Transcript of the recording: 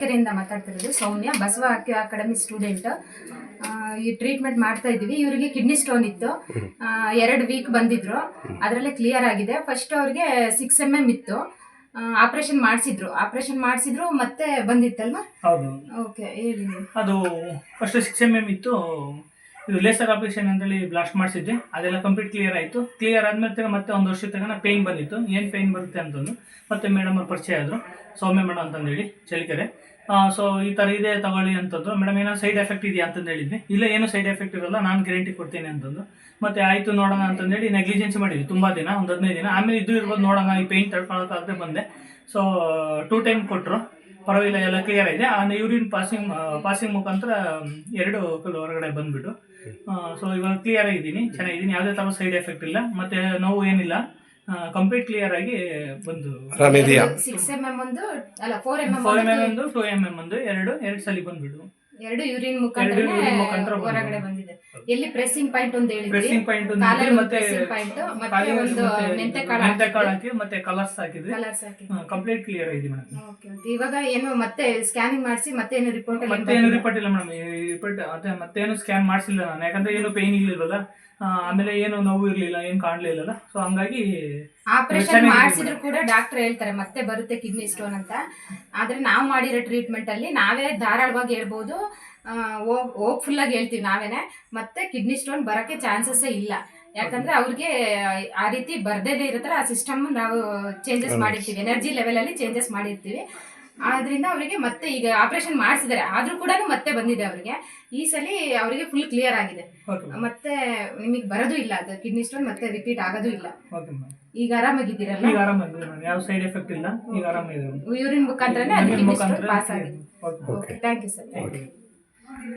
ಕೆರೆಯಿಂದ ಮಾತಾಡ್ತಿರೋದು. Soumya Basava academy student. ಈ treatment ಮಾಡ್ತಾ ಇದ್ದೀವಿ. ಇವರಿಗೆ ಕಿಡ್ನಿ ಸ್ಟೋನ್ ಇತ್ತು. ಎರಡು ವೀಕ್ ಬಂದಿದ್ರು. ಅದರಲ್ಲೇ ಕ್ಲಿಯರ್ ಆಗಿದೆ. ಫಸ್ಟ್ ಅವ್ರಿಗೆ ಸಿಕ್ಸ್ ಎಂ ಎಂ ಇತ್ತು. ಆಪರೇಷನ್ ಮಾಡಿಸಿದ್ರು. ಆಪರೇಷನ್ ಮಾಡಿಸಿದ್ರು ಮತ್ತೆ ಬಂದಿತ್ತಲ್ವಾ? ಹೌದು. ಓಕೆ ಹೇಳಿ. ಅದು ಫಸ್ಟ್ ಸಿಕ್ಸ್ ಎಂ ಎಂ ಇತ್ತು. ಇದು ಲೇಸರ್ ಆಪರೇಷನ್ ಅಂತೇಳಿ ಬ್ಲಾಸ್ಟ್ ಮಾಡಿಸಿದ್ದೆ ಅದೆಲ್ಲ ಕಂಪ್ಲೀಟ್ ಕ್ಲಿಯರ್ ಆಯಿತು. ಕ್ಲಿಯರ್ ಆದ್ಮೇಲೆ ಮತ್ತೆ ಒಂದು ವರ್ಷ ತನಕ ಪೇಯ್ನ್ ಬಂದಿತ್ತು. ಏನು ಪೇಯ್ನ್ ಬರುತ್ತೆ ಅಂತಂದು ಮತ್ತೆ ಮೇಡಮ್ ಅವ್ರು ಪರಿಚಯ ಆದರು. ಸೌಮ್ಯ ಮೇಡಮ್ ಅಂತಂದೇಳಿ ಚಳಿಕೆರೆ ಸೊ ಈ ಥರ ಇದೆ ತಗೊಳ್ಳಿ ಅಂತಂದ್ರು. ಮೇಡಮ್ ಏನೋ ಸೈಡ್ ಎಫೆಕ್ಟ್ ಇದೆಯಾ ಅಂತಂದು ಹೇಳಿದ್ವಿ. ಇಲ್ಲ, ಏನು ಸೈಡ್ ಎಫೆಕ್ಟ್ ಇರಲ್ಲ, ನಾನು ಗ್ಯಾರಂಟಿ ಕೊಡ್ತೀನಿ ಅಂತಂದು ಮತ್ತೆ ಆಯಿತು ನೋಡೋಣ ಅಂತಂದೇಳಿ ನೆಗ್ಲಿಜೆನ್ಸ್ ಮಾಡಿದ್ವಿ ತುಂಬ ದಿನ, ಒಂದು ಹದಿನೈದು ದಿನ. ಆಮೇಲೆ ಇದು ಇರ್ಬೋದು ನೋಡೋಣ, ಈ ಪೇಯ್ನ್ ತಡ್ಕೊಳಕ್ಕಾಗದೆ ಬಂದೆ. ಸೊ ಟೂ ಟೈಮ್ ಕೊಟ್ಟರು ಪರವಾಗಿಲ್ಲ ಎಲ್ಲ ಕ್ಲಿಯರ್ ಆಗಿದೆ. ಆ ಯೂರಿನ್ ಪಾಸಿಂಗ್ ಪಾಸಿಂಗ್ ಮುಖಾಂತರ ಎರಡು ಕಲ್ಲು ಹೊರಗಡೆ ಬಂದ್ಬಿಟ್ಟು ಸೊ ಇವಾಗ ಕ್ಲಿಯರ್ ಆಗಿದ್ದೀನಿ ಚೆನ್ನಾಗಿದ್ದೀನಿ. ಯಾವುದೇ ಥರ ಸೈಡ್ ಎಫೆಕ್ಟ್ ಇಲ್ಲ. ಮತ್ತೆ ನೋವು ಏನಿಲ್ಲ. ಕಂಪ್ಲೀಟ್ ಕ್ಲಿಯರ್ ಆಗಿ ಬಂದು ಆರಾಮಿದೆಯಾ? ಸಿಕ್ಸ್ ಎಂ ಎಂ ಒಂದು ಅಲ್ಲ ಫೋರ್ ಎಂ ಫೋರ್ ಎಂ ಒಂದು ಟೂ ಎಂ ಎಂ ಒಂದು ಎರಡು ಎರಡು ಸಲ ಬಂದ್ಬಿಟ್ಟು. ಎರಡು ಯೂರಿನ್ ಮುಖಾಂತರ ಹೊರಗಡೆ ಬಂದಿದೆ. ಎಲ್ಲಿ ಪ್ರೆಸ್ಸಿಂಗ್ ಪಾಯಿಂಟ್ ಒಂದು ಹೇಳಿದ್ರಿ? ಪ್ರೆಸ್ಸಿಂಗ್ ಪಾಯಿಂಟ್ ಕಾಲಲ್ಲಿ ಮತ್ತೆ pressing point, ಮತ್ತೆ ಕಾಲಿಗೆ ಒಂದು ಮತ್ತೆ ಮೆಂತೆ ಕಾಳು ಮೆಂತೆ ಕಾಳು ಹಾಕಿ ಮತ್ತೆ ಕಲರ್ಸ್ ಹಾಕಿದ್ವಿ. ಕಲರ್ಸ್ ಹಾಕಿ ಕಂಪ್ಲೀಟ್ ಕ್ಲಿಯರ್ ಆಗಿದೆ ಮೇಡಮ್ ಓಕೆ ಓಕೆ ಇವಾಗ ಏನು ಮತ್ತೆ ಸ್ಕ್ಯಾನಿಂಗ್ ಮಾಡಿಸಿ ಮತ್ತೆ ಏನು ರಿಪೋರ್ಟ್ ಮತ್ತೆ ಏನು ರಿಪೋರ್ಟ್ ಇಲ್ಲ ಮೇಡಮ್ ರಿಪೋರ್ಟ್ ಅದೇ ಮತ್ತೇನು ಸ್ಕ್ಯಾನ್ ಮಾಡಿಸಿಲ್ಲ ನಾನು. ಯಾಕಂದ್ರೆ ಏನು ಪೇನ್ ಇರ್ಲಿಲ್ವಲ್ಲ ಆ, ಆಮೇಲೆ ಏನು ನೋವು ಇರಲಿಲ್ಲ ಏನು ಕಾಣಲಿಲ್ಲಲ್ಲ ಸೊ ಹಂಗಾಗಿ ಆಪರೇಷನ್ ಮಾಡಿಸಿದ್ರು ಕೂಡ ಡಾಕ್ಟರ್ ಹೇಳ್ತಾರೆ ಮತ್ತೆ ಬರುತ್ತೆ ಕಿಡ್ನಿ ಸ್ಟೋನ್ ಅಂತ. ಆದ್ರೆ ನಾವು ಮಾಡಿರೋ ಟ್ರೀಟ್ಮೆಂಟ್ ಅಲ್ಲಿ ನಾವೇ ಧಾರಾಳವಾಗಿ ಹೇಳ್ಬೋದು ಹೋಪ್ಫುಲ್ ಆಗಿ ಹೇಳ್ತೀವಿ ನಾವೇನೆ ಮತ್ತೆ ಕಿಡ್ನಿ ಸ್ಟೋನ್ ಬರಕ್ಕೆ ಚಾನ್ಸಸ್ಸೇ ಇಲ್ಲ. ಯಾಕಂದ್ರೆ ಅವ್ರಿಗೆ ಆ ರೀತಿ ಬರ್ದೇ ಇರೋ ಆ ಸಿಸ್ಟಮ್ ನಾವು ಚೇಂಜಸ್ ಮಾಡಿರ್ತೀವಿ ಎನರ್ಜಿ ಲೆವೆಲ್ ಅಲ್ಲಿ ಚೇಂಜಸ್ ಮಾಡಿರ್ತೀವಿ. ಆದ್ರಿಂದ ಅವರಿಗೆ ಮತ್ತೆ ಈಗ ಆಪರೇಷನ್ ಮಾಡಿಸಿದ್ದಾರೆ. ಆದ್ರೂ ಕೂಡ ಮತ್ತೆ ಬಂದಿದೆ ಅವರಿಗೆ. ಈ ಸಲ ಅವರಿಗೆ ಫುಲ್ ಕ್ಲಿಯರ್ ಆಗಿದೆ. ಮತ್ತೆ ನಿಮಗೆ ಬರೋದು ಇಲ್ಲ. ಅದು ಕಿಡ್ನಿ ಸ್ಟೋನ್ ಮತ್ತೆ ರಿಪೀಟ್ ಆಗೋದು ಇಲ್ಲ. ಈಗ ಆರಾಮಾಗಿದ್ದೀರಲ್ಲ? ಈಗ ಯಾವ ಸೈಡ್ ಎಫೆಕ್ಟ್ ಇಲ್ಲ. ಈಗ ಆರಾಮಾಗಿದೆ ಯೂರಿನ್ ಮುಖಾಂತರನೇ ಅದು ಕಿಡ್ನಿ ಮುಖಾಂತರ ಸ್ಟೋನ್ ಪಾಸ್ ಆಗಿದೆ okay thank you sir thank you